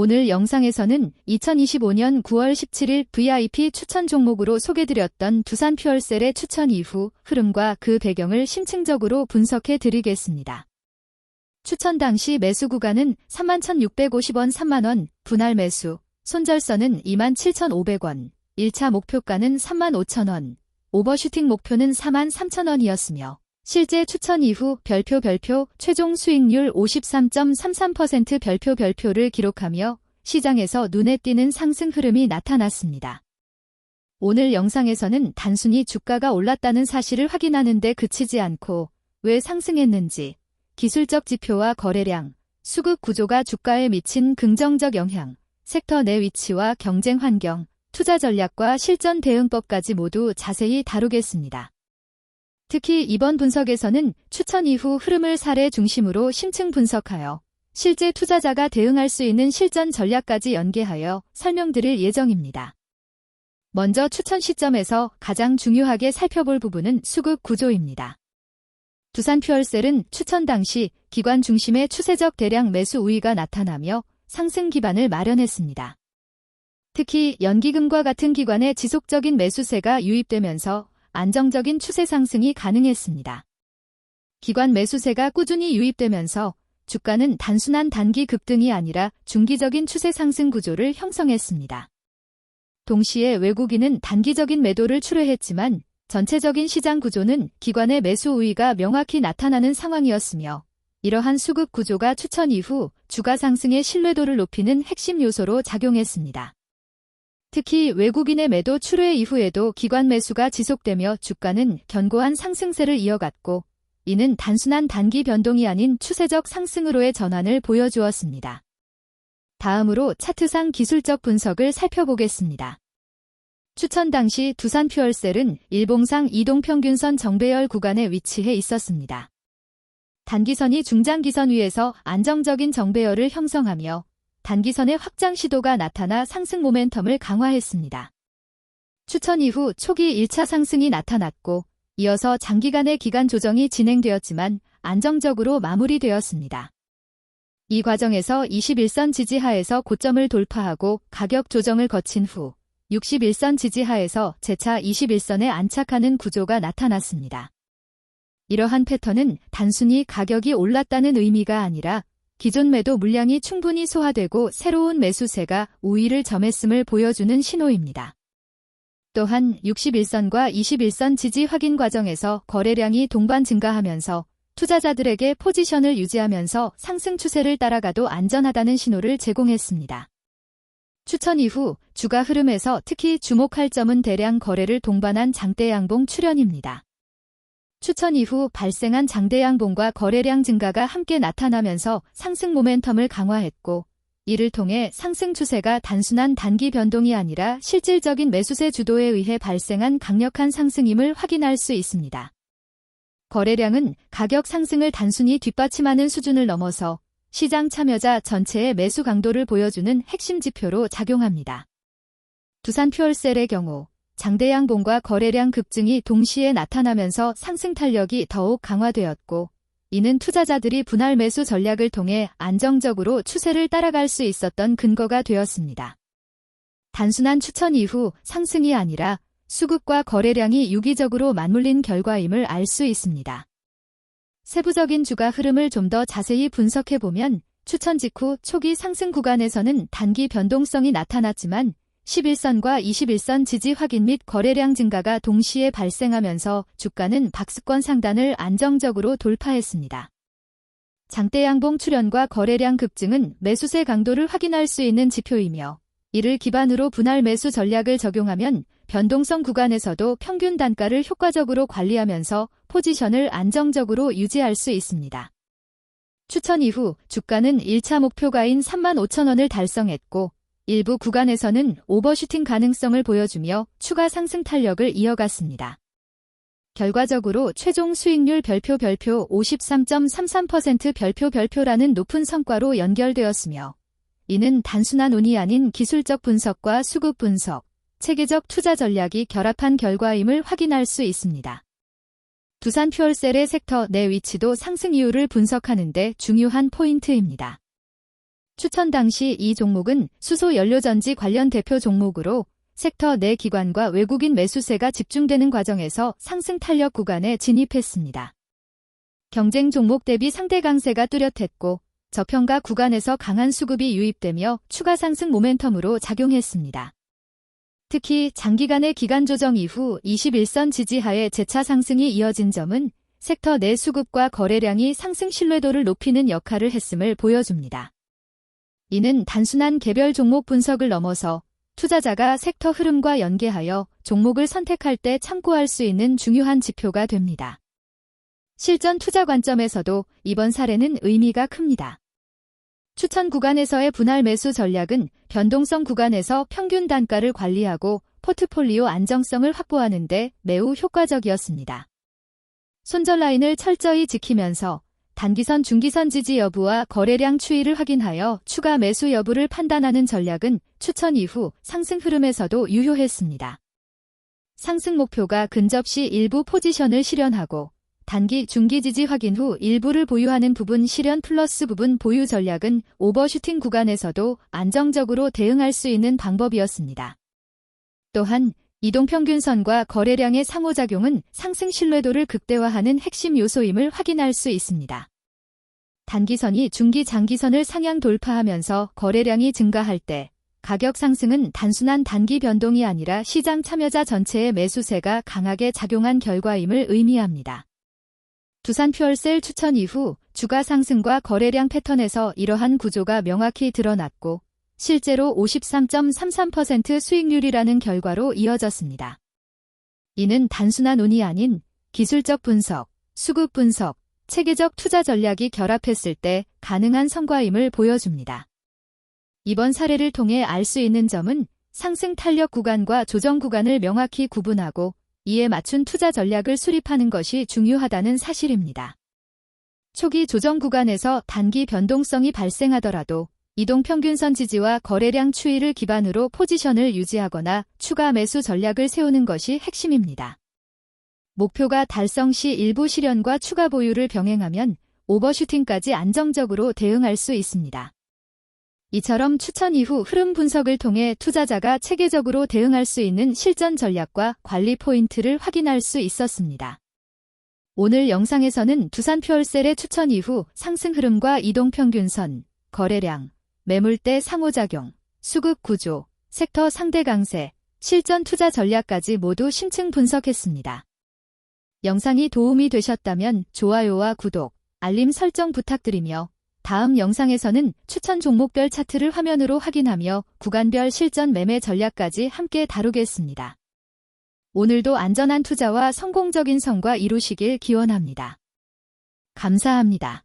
오늘 영상에서는 2025년 9월 17일 VIP 추천 종목으로 소개드렸던 두산 퓨얼셀의 추천 이후 흐름과 그 배경을 심층적으로 분석해 드리겠습니다. 추천 당시 매수 구간은 31,650원 3만원, 분할 매수, 손절선은 27,500원, 1차 목표가는 35,000원, 오버슈팅 목표는 43,000원이었으며 실제 추천 이후 별표 별표 최종 수익률 53.33% 별표 별표를 기록하며 시장에서 눈에 띄는 상승 흐름이 나타났습니다. 오늘 영상에서는 단순히 주가가 올랐다는 사실을 확인하는 데 그치지 않고 왜 상승했는지, 기술적 지표와 거래량, 수급 구조가 주가에 미친 긍정적 영향, 섹터 내 위치와 경쟁 환경, 투자 전략과 실전 대응법까지 모두 자세히 다루겠습니다. 특히 이번 분석에서는 추천 이후 흐름을 사례 중심으로 심층 분석하여 실제 투자자가 대응할 수 있는 실전 전략까지 연계하여 설명드릴 예정입니다. 먼저 추천 시점에서 가장 중요하게 살펴볼 부분은 수급 구조입니다. 두산 퓨얼셀은 추천 당시 기관 중심의 추세적 대량 매수 우위가 나타나며 상승 기반을 마련했습니다. 특히 연기금과 같은 기관의 지속적인 매수세가 유입되면서 안정적인 추세 상승이 가능했습니다. 기관 매수세가 꾸준히 유입되면서 주가는 단순한 단기 급등이 아니라 중기적인 추세 상승 구조를 형성했습니다. 동시에 외국인은 단기적인 매도를 출회했지만 전체적인 시장 구조는 기관의 매수 우위가 명확히 나타나는 상황이었으며 이러한 수급 구조가 추천 이후 주가 상승의 신뢰도를 높이는 핵심 요소로 작용했습니다. 특히 외국인의 매도 출회 이후에도 기관 매수가 지속되며 주가는 견고한 상승세를 이어갔고 이는 단순한 단기 변동이 아닌 추세적 상승으로의 전환을 보여주었습니다. 다음으로 차트상 기술적 분석을 살펴보겠습니다. 추천 당시 두산 퓨얼셀은 일봉상 이동평균선 정배열 구간에 위치해 있었습니다. 단기선이 중장기선 위에서 안정적인 정배열을 형성하며 단기선의 확장 시도가 나타나 상승 모멘텀을 강화했습니다. 추천 이후 초기 1차 상승이 나타났고 이어서 장기간의 기간 조정이 진행되었지만 안정적으로 마무리되었습니다. 이 과정에서 21선 지지하에서 고점을 돌파하고 가격 조정을 거친 후 61선 지지하에서 재차 21선에 안착하는 구조가 나타났습니다. 이러한 패턴은 단순히 가격이 올랐다는 의미가 아니라 기존 매도 물량이 충분히 소화되고 새로운 매수세가 우위를 점했음을 보여주는 신호입니다. 또한 61선과 21선 지지 확인 과정에서 거래량이 동반 증가하면서 투자자들에게 포지션을 유지하면서 상승 추세를 따라가도 안전하다는 신호를 제공했습니다. 추천 이후 주가 흐름에서 특히 주목할 점은 대량 거래를 동반한 장대 양봉 출현입니다. 추천 이후 발생한 장대 양봉과 거래량 증가가 함께 나타나면서 상승 모멘텀을 강화했고 이를 통해 상승 추세가 단순한 단기 변동이 아니라 실질적인 매수세 주도에 의해 발생한 강력한 상승임을 확인할 수 있습니다. 거래량은 가격 상승을 단순히 뒷받침하는 수준을 넘어서 시장 참여자 전체의 매수 강도를 보여주는 핵심 지표로 작용합니다. 두산 퓨얼셀의 경우 장대양봉과 거래량 급증이 동시에 나타나면서 상승 탄력이 더욱 강화되었고 이는 투자자들이 분할 매수 전략을 통해 안정적으로 추세를 따라갈 수 있었던 근거가 되었습니다. 단순한 추천 이후 상승이 아니라 수급과 거래량이 유기적으로 맞물린 결과임을 알 수 있습니다. 세부적인 주가 흐름을 좀 더 자세히 분석해보면 추천 직후 초기 상승 구간에서는 단기 변동성이 나타났지만 11선과 21선 지지 확인 및 거래량 증가가 동시에 발생하면서 주가는 박스권 상단을 안정적으로 돌파했습니다. 장대 양봉 출현과 거래량 급증은 매수세 강도를 확인할 수 있는 지표이며 이를 기반으로 분할 매수 전략을 적용하면 변동성 구간에서도 평균 단가를 효과적으로 관리하면서 포지션을 안정적으로 유지할 수 있습니다. 추천 이후 주가는 1차 목표가인 3만 5천 원을 달성했고 일부 구간에서는 오버슈팅 가능성을 보여주며 추가 상승 탄력을 이어갔습니다. 결과적으로 최종 수익률 별표 별표 53.33% 별표 별표라는 높은 성과로 연결되었으며 이는 단순한 운이 아닌 기술적 분석과 수급 분석, 체계적 투자 전략이 결합한 결과임을 확인할 수 있습니다. 두산 퓨얼셀의 섹터 내 위치도 상승 이유를 분석하는 데 중요한 포인트입니다. 추천 당시 이 종목은 수소 연료전지 관련 대표 종목으로 섹터 내 기관과 외국인 매수세가 집중되는 과정에서 상승 탄력 구간에 진입했습니다. 경쟁 종목 대비 상대 강세가 뚜렷했고 저평가 구간에서 강한 수급이 유입되며 추가 상승 모멘텀으로 작용했습니다. 특히 장기간의 기간 조정 이후 21선 지지하에 재차 상승이 이어진 점은 섹터 내 수급과 거래량이 상승 신뢰도를 높이는 역할을 했음을 보여줍니다. 이는 단순한 개별 종목 분석을 넘어서 투자자가 섹터 흐름과 연계하여 종목을 선택할 때 참고할 수 있는 중요한 지표가 됩니다. 실전 투자 관점에서도 이번 사례는 의미가 큽니다. 추천 구간에서의 분할 매수 전략은 변동성 구간에서 평균 단가를 관리하고 포트폴리오 안정성을 확보하는 데 매우 효과적이었습니다. 손절 라인을 철저히 지키면서 단기선 중기선 지지 여부와 거래량 추이를 확인하여 추가 매수 여부를 판단하는 전략은 추천 이후 상승 흐름에서도 유효했습니다. 상승 목표가 근접 시 일부 포지션을 실현하고 단기 중기 지지 확인 후 일부를 보유하는 부분 실현 플러스 부분 보유 전략은 오버슈팅 구간에서도 안정적으로 대응할 수 있는 방법이었습니다. 또한 이동평균선과 거래량의 상호작용은 상승 신뢰도를 극대화하는 핵심 요소임을 확인할 수 있습니다. 단기선이 중기 장기선을 상향 돌파하면서 거래량이 증가할 때 가격 상승은 단순한 단기 변동이 아니라 시장 참여자 전체의 매수세가 강하게 작용한 결과임을 의미합니다. 두산 퓨얼셀 추천 이후 주가 상승과 거래량 패턴에서 이러한 구조가 명확히 드러났고 실제로 53.33% 수익률이라는 결과로 이어졌습니다. 이는 단순한 운이 아닌 기술적 분석, 수급 분석, 체계적 투자 전략이 결합했을 때 가능한 성과임을 보여줍니다. 이번 사례를 통해 알 수 있는 점은 상승 탄력 구간과 조정 구간을 명확히 구분하고 이에 맞춘 투자 전략을 수립하는 것이 중요하다는 사실입니다. 초기 조정 구간에서 단기 변동성이 발생하더라도 이동 평균선 지지와 거래량 추이를 기반으로 포지션을 유지하거나 추가 매수 전략을 세우는 것이 핵심입니다. 목표가 달성 시 일부 실현과 추가 보유를 병행하면 오버슈팅까지 안정적으로 대응할 수 있습니다. 이처럼 추천 이후 흐름 분석을 통해 투자자가 체계적으로 대응할 수 있는 실전 전략과 관리 포인트를 확인할 수 있었습니다. 오늘 영상에서는 두산 퓨얼셀의 추천 이후 상승 흐름과 이동 평균선, 거래량, 매물대 상호작용, 수급 구조, 섹터 상대 강세, 실전 투자 전략까지 모두 심층 분석했습니다. 영상이 도움이 되셨다면 좋아요와 구독, 알림 설정 부탁드리며 다음 영상에서는 추천 종목별 차트를 화면으로 확인하며 구간별 실전 매매 전략까지 함께 다루겠습니다. 오늘도 안전한 투자와 성공적인 성과 이루시길 기원합니다. 감사합니다.